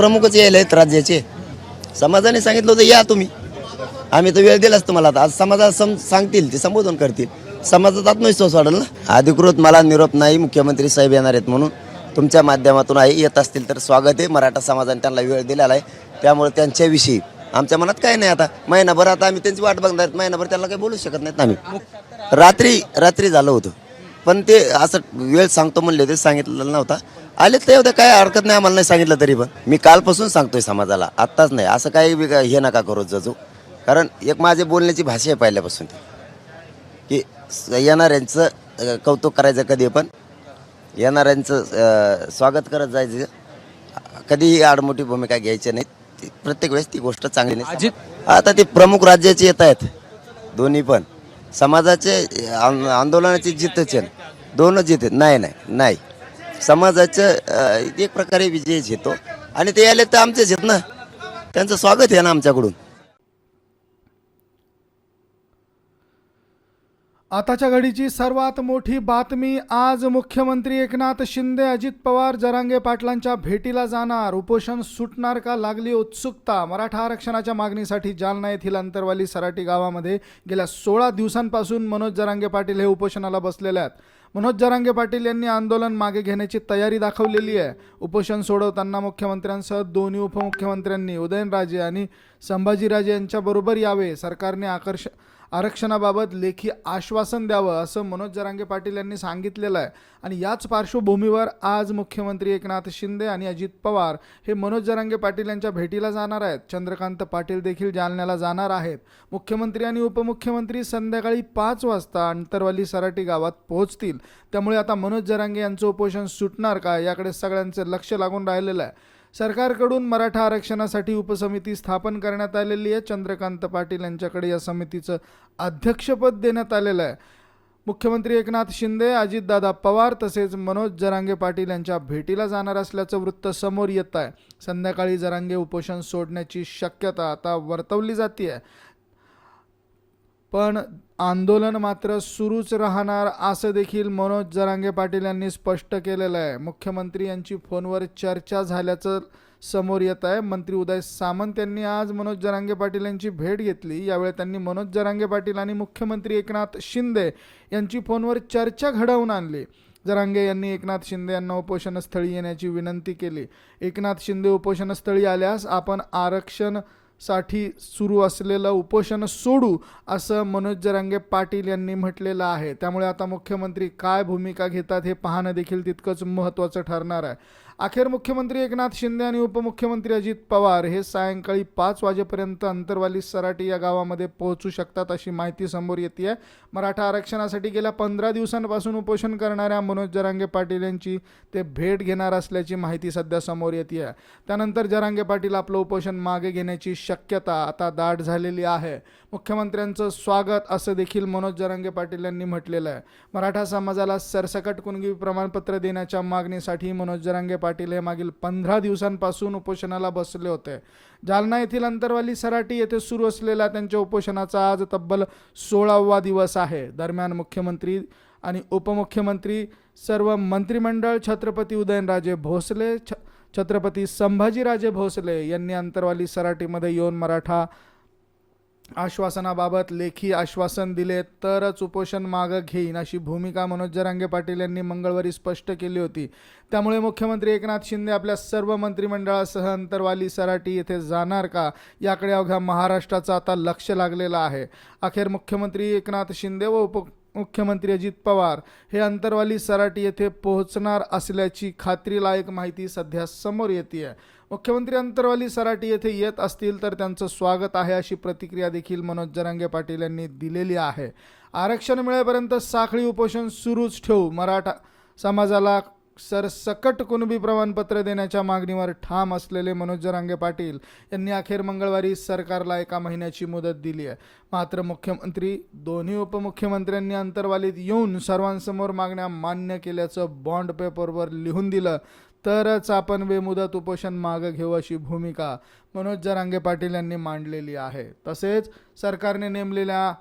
प्रमुखच यायला आहेत राज्याचे. समाजाने सांगितलं होतं या तुम्ही. आम्ही तर वेळ दिलाच तुम्हाला आता. आज समाजाला सम सांगतील ते संबोधन करतील. समाजात आत्मविश्वास वाढेल ना? अधिकृत मला निरोप नाही मुख्यमंत्री साहेब येणार आहेत म्हणून. तुमच्या माध्यमातून आहे येत असतील तर स्वागत आहे. मराठा समाजाने त्यांना वेळ दिलेला आहे. त्यामुळे त्यांच्याविषयी आमच्या मनात काय नाही आता. महिनाभर आता आम्ही त्यांची वाट बघणार आहेत. महिनाभर त्यांना काही बोलू शकत नाहीत ना आम्ही. रात्री रात्री झालं होतं. पण ते असं वेळ सांगतो म्हणले ते सांगितलेलं नव्हता. आले ते होते काय हरकत नाही आम्हाला नाही सांगितलं तरी पण. मी कालपासून सांगतोय समाजाला आत्ताच नाही. असं काही वेगळं हे नका करू जजू. कारण एक माझे बोलण्याची भाषा आहे पहिल्यापासून की स- येणाऱ्यांचं कौतुक करायचं कधी पण. येणाऱ्यांचं स्वागत करत जायचं. कधीही आडमोठी भूमिका घ्यायची नाही. ती- प्रत्येक वेळेस ती गोष्ट चांगली नाही. आता ते प्रमुख राज्याचे येत आहेत. दोन्ही पण. समाजाचे आं- आंदोलनाची जितच आहे दोनच जित आहेत. नाही नाही नाही. समाजाचं अं, एक प्रकारे विजयच येतो आणि ते आले तर आमचेच आहेत ना. त्यांचं स्वागत आहे ना आमच्याकडून. आताच्या घडीची सर्वात मोठी बातमी आज मुख्यमंत्री एकनाथ शिंदे अजित पवार जरांगे पाटलांच्या भेटीला जाणार. उपोषण सुटणार का? लागली उत्सुकता. मराठा आरक्षणाच्या मागणीसाठी जालना येथील अंतरवाली सराटी गावामध्ये गेल्या सोळा दिवसांपासून मनोज जरांगे पाटील हे उपोषणाला बसलेले आहेत. मनोज जरांगे पाटील यांनी आंदोलन मागे घेण्याची तयारी दाखवलेली आहे. उपोषण सोडवताना मुख्यमंत्र्यांसह दोन्ही उपमुख्यमंत्र्यांनी उदयनराजे आणि संभाजीराजे यांच्याबरोबर यावे. सरकारने आकर्ष आरक्षणाबाबत लेखी आश्वासन द्यावं असं मनोज जरांगे पाटील यांनी सांगितलेलं आहे. आणि याच पार्श्वभूमीवर आज मुख्यमंत्री एकनाथ शिंदे आणि अजित पवार हे मनोज जरांगे पाटील यांच्या भेटीला जाणार आहेत. चंद्रकांत पाटील देखील जालन्याला जाणार आहेत. मुख्यमंत्री आणि उपमुख्यमंत्री संध्याकाळी पाच वाजता अंतरवाली सराटी गावात पोहोचतील. त्यामुळे आता मनोज जरांगे यांचं उपोषण सुटणार का याकडे सगळ्यांचं लक्ष लागून राहिलेलं आहे. सरकारकडून मराठा आरक्षणासाठी उपसमिती स्थापन करण्यात आलेली आहे. चंद्रकांत पाटील यांच्याकडे या समितीचं अध्यक्षपद देण्यात आलेलं आहे. मुख्यमंत्री एकनाथ शिंदे अजितदादा पवार तसेच मनोज जरांगे पाटील यांच्या भेटीला जाणार असल्याचं वृत्त समोर येत आहे. संध्याकाळी जरांगे उपोषण सोडण्याची शक्यता आता वर्तवली जाते आहे पण आंदोलन मात्र सुरूच राहणार असं देखील मनोज जरांगे पाटील यांनी स्पष्ट केलेलं आहे. मुख्यमंत्री यांची फोनवर चर्चा झाल्याचं समोर येत आहे. मंत्री उदय सामंत यांनी आज मनोज जरांगे पाटील यांची भेट घेतली. यावेळी त्यांनी मनोज जरांगे पाटील आणि मुख्यमंत्री एकनाथ शिंदे यांची फोनवर चर्चा घडवून आणली. जरांगे यांनी एकनाथ शिंदे यांना उपोषणस्थळी येण्याची विनंती केली. एकनाथ शिंदे उपोषणस्थळी आल्यास आपण आरक्षण साठी सुरू असलेलं उपोषण सोडू असं मनोज जरांगे पाटील यांनी म्हटलेलं आहे. त्यामुळे आता मुख्यमंत्री काय भूमिका घेतात हे पाहणं देखील तितकंच महत्त्वाचं ठरणार आहे. अखेर मुख्यमंत्री एकनाथ शिंदे आणि उपमुख्यमंत्री अजित पवार हे सायंकाळी पाच वाजेपर्यंत अंतरवाली सराटी या गावामध्ये पोहोचू शकतात अशी माहिती समोर येते आहे मराठा आरक्षणासाठी गेल्या पंधरा दिवसांपासून उपोषण करणाऱ्या मनोज जरांगे पाटील यांची ते भेट घेणार असल्याची माहिती सध्या समोर येते आहे त्यानंतर जरांगे पाटील आपलं उपोषण मागे घेण्याची शक्यता आता दाट झालेली आहे. मुख्यमंत्र्यांचं स्वागत असं देखील मनोज जरांगे पाटील यांनी म्हटलेलं आहे. मराठा समाजाला सरसकट कुणगी प्रमाणपत्र देण्याच्या मागणीसाठी मनोज जरांगे पाटील हे मागील पंधरा दिवसांपासून उपोषणाला बसले होते. जालना येथील अंतरवाली सराटी येथे सुरू असलेल्या त्यांच्या उपोषणाचा आज तब्बल सोळावा दिवस आहे. दरम्यान मुख्यमंत्री आणि उपमुख्यमंत्री सर्व मंत्रिमंडळ छत्रपती उदयनराजे भोसले छ छत्रपती संभाजीराजे भोसले यांनी अंतरवाली सराटीमध्ये येऊन मराठा आश्वासनाबाबत लेखी आश्वासन दिले तरच उपोषण मागं घेईन अशी भूमिका मनोज जरांगे पाटील यांनी मंगळवारी स्पष्ट केली होती. त्यामुळे मुख्यमंत्री एकनाथ शिंदे आपल्या सर्व मंत्रिमंडळासह अंतरवाली सराटी येथे जाणार का? याकडे अवघ्या महाराष्ट्राचं आता लक्ष लागलेलं आहे. अखेर मुख्यमंत्री एकनाथ शिंदे व उप मुख्यमंत्री अजित पवार हे अंतरवाली सराटी येथे पोहोचणार असल्याची खात्रीलायक माहिती सध्या समोर येते आहे मुख्यमंत्री अंतरवाली सराटी येथे येत असतील तर त्यांचं स्वागत आहे अशी प्रतिक्रिया देखील मनोज जरांगे पाटील यांनी दिलेली आहे. आरक्षण मिळेपर्यंत साखळी उपोषण सुरूच ठेवू. मराठा समाजाला सरसकट कुणबी प्रमाणपत्र देण्याच्या मागणीवर ठाम असलेले मनोज जरांगे पाटील यांनी अखेर मंगळवारी सरकारला एका महिन्याची मुदत दिली आहे. मात्र मुख्यमंत्री दोन्ही उपमुख्यमंत्र्यांनी अंतरवालीत येऊन सर्वांसमोर मागण्या मान्य केल्याचं बॉन्ड पेपरवर लिहून दिलं. तरच आपण बेमुदत उपोषण मागं घेऊ अशी भूमिका मनोज जरांगे पाटील यांनी मांडलेली आहे. तसेच सरकारने नेमलेल्या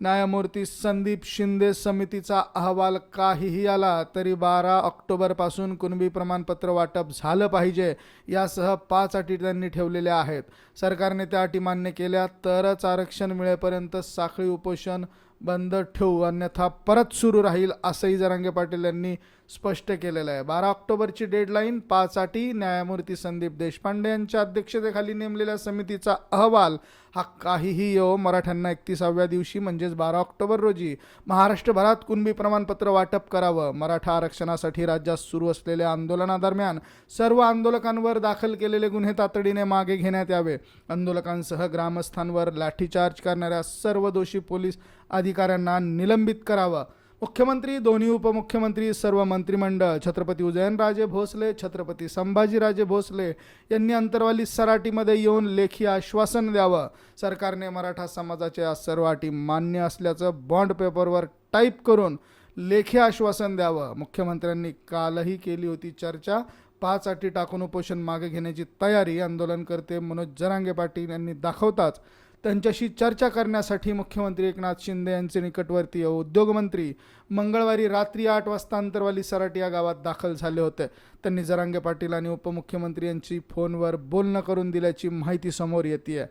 न्यायमूर्ती संदीप शिंदे समितीचा अहवाल काहीही आला तरी बारा ऑक्टोबरपासून कुणबी प्रमाणपत्र वाटप झालं पाहिजे यासह पाच अटी त्यांनी ठेवलेल्या आहेत. सरकारने त्या अटी मान्य केल्या तरच आरक्षण मिळेपर्यंत साखळी उपोषण बंद ठेवू अन्यथा परत सुरू राहील असंही जरांगे पाटील यांनी स्पष्ट केलेलं आहे. बारा ऑक्टोबरची डेडलाईन पाच अटी न्यायमूर्ती संदीप देशपांडे यांच्या अध्यक्षतेखाली नेमलेल्या समितीचा अहवाल हा काहीही येऊ मराठ्यांना एकतीसाव्या दिवशी म्हणजेच बारा ऑक्टोबर रोजी. महाराष्ट्रभरात कुणबी प्रमाणपत्र वाटप करावं? मराठा आरक्षणासाठी राज्यात सुरू असलेल्या आंदोलनादरम्यान सर्व आंदोलकांवर दाखल केलेले गुन्हे तातडीने मागे घेण्यात यावे. आंदोलकांसह ग्रामस्थांवर लाठीचार्ज करणाऱ्या सर्व दोषी पोलीस अधिकाऱ्यांना निलंबित करावं. मुख्यमंत्री दोन्ही उपमुख्यमंत्री सर्व मंत्रिमंडळ छत्रपती उदयनराजे भोसले छत्रपती संभाजीराजे भोसले यांनी अंतरवाली सराटीमध्ये येऊन लेखी आश्वासन द्यावं. सरकारने मराठा समाजाच्या सर्व अटी मान्य असल्याचं बॉन्ड पेपरवर टाईप करून लेखी आश्वासन द्यावं. मुख्यमंत्र्यांनी कालही केली होती चर्चा. पाच अटी टाकून उपोषण मागे घेण्याची तयारी आंदोलनकर्ते मनोज जरांगे पाटील यांनी दाखवताच त्यांच्याशी चर्चा करण्यासाठी मुख्यमंत्री एकनाथ शिंदे यांचे निकटवर्तीय उद्योगमंत्री मंगळवारी रात्री आठ वाजता अंतरवाली सराटी या गावात दाखल झाले होते. त्यांनी जरांगे पाटील आणि उपमुख्यमंत्री यांची फोनवर बोलणं करून दिल्याची माहिती समोर येते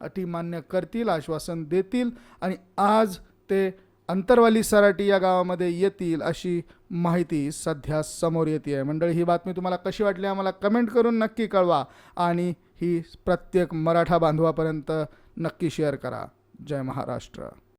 अटी मान्य करतील आश्वासन देतील आणि आज ते अंतरवाली सराटी या गावामध्ये येतील अशी माहिती सध्या समोर येते आहे मंडळी ही बातमी तुम्हाला कशी वाटली? आम्हाला कमेंट करून नक्की कळवा आणि ही प्रत्येक मराठा बांधवापर्यंत नक्की शेअर करा. जय महाराष्ट्र.